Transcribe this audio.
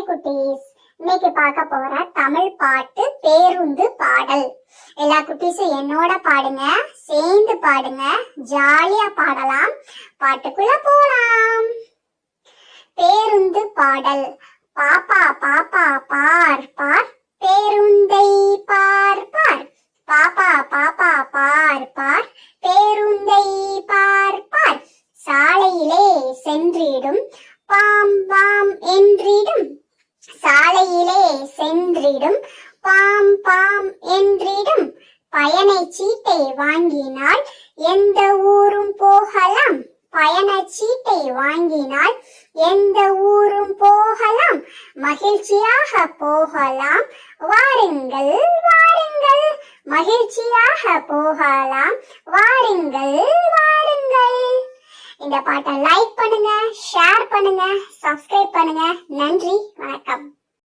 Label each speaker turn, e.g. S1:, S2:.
S1: Hi குட்டீஸ். இன்னைக்கு பார்க்க போற தமிழ் பாட்டு பேருந்து பாடல். எல்லா குட்டீஸும் என்னோட பாடுங்க சேர்ந்து பாடுங்க ஜாலியா பாடலாம். பாட்டுக்குள்ள போலாம். பேருந்து பாடல். பாப்பா பாப்பா பார் பார். பேருந்தை பார் பார். பாப்பா பாப்பா பார் பார். பேருந்தை பார் பார். சாலையிலே சென்றிடும். பாம் பாம் என்றிடும். சென்றிடும். பாம் பாம் என்றிடும். பயண சீட்டை வாங்கினால் எந்த ஊரும் போகலாம். பயண சீட்டை வாங்கினால் எந்த ஊரும் போகலாம். மகிழ்ச்சியாக போகலாம். வாருங்கள் வாருங்கள். மகிழ்ச்சியாக போகலாம். வாருங்கள் வாருங்கள். இந்த பாட்டை லைக் பண்ணுங்க ஷேர் பண்ணுங்க சப்ஸ்கிரைப் பண்ணுங்க. நன்றி வணக்கம்.